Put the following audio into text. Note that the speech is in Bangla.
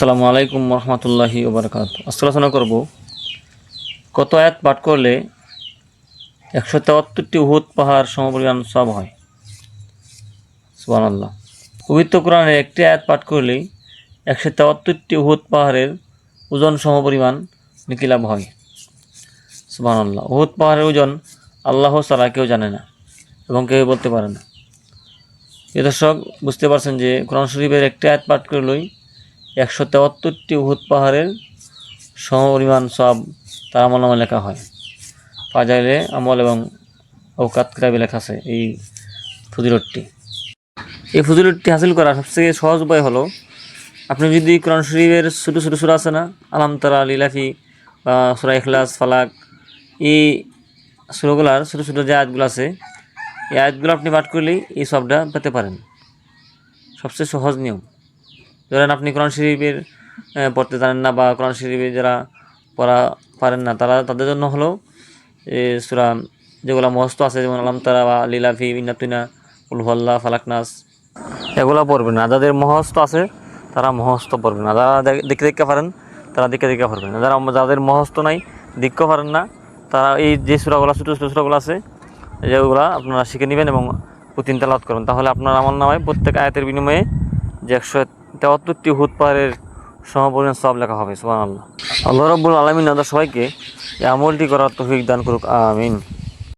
আসসালামু আলাইকুম রহমতুল্লাহি ওবরকাত। আলোচনা করব কত আয়াত পাঠ করলে একশো তেয়াত্তরটি উহুদ পাহাড় সমপরিমাণ সব হয়? সুবান আল্লাহ পবিত্র কোরআনের একটি আয়াত পাঠ করলেই একশো তেয়াত্তরটি উহুদ পাহাড়ের ওজন সমপরিমাণ নাকি লাভ হয়? সুবান আল্লাহ উহুদ পাহাড়ের ওজন আল্লাহ সারা কেউ জানে না এবং কেউ বলতে পারে না। এ দর্শক, বুঝতে পারছেন যে কোরআন শরীফের একটি আয়াত পাঠ করলেই একশো তেয়াত্তরটি উহুদ পাহাড়ের সমপরিমাণ সব তার আমল নামে লেখা হয়। ফাজাইলে আমল এবং অকাত কিতাবে লেখা আছে এই ফজিলতটি। এই ফজিলতটি হাসিল করার সবথেকে সহজ উপায় হলো, আপনি যদি কোরআন শরীফের ছোটো ছোটো সুরা আছে না, আলাম তারা, লিলাফি, বা সুরা ইখলাস, ফালাক, এই সুরগুলার ছোটো ছোটো যে আয়াতগুলো আছে, এই আয়াতগুলো আপনি পাঠ করলেই এই সবটা পেতে পারেন। সবচেয়ে সহজ নিয়ম। ধরেন আপনি কোরআন শরীফের পড়তে জানেন না বা কোরআন শরীফে যারা পড়া পারেন না, তারা তাদের জন্য হলো সুরা যেগুলো মহস্ত আছে, যেমন আলাম তারা বা লীলাফি ইন্নাতুনা উলহল্লা ফালাকনাস এগুলো পড়বেন। না যাদের মহস্ত আছে, তারা মহস্ত পড়বেন। না যারা দেখে দেখতে পারেন, তারা দেখে দেখে পড়বেন। যারা যাদের মহস্ত নাই দেখতে পারেন না, তারা এই যে সুরাগুলো, ছোটো ছোটো সুরাগুলো আছে, যেগুলো আপনারা শিখে নেবেন এবং প্রতিদিন তেলাওয়াত করুন তাহলে আপনার আমল নামায় প্রত্যেক আয়াতের বিনিময়ে যে একশো তেয়াত্তরটি হুদ পাহাড়ের সমপরিমাণ সব লেখা হবে সুবাহ আল্লাহ আল্লাহ রব্বুল আলমিন দাদা সবাইকে এই আমলটি করার তৌফিক দান করুক, আমিন।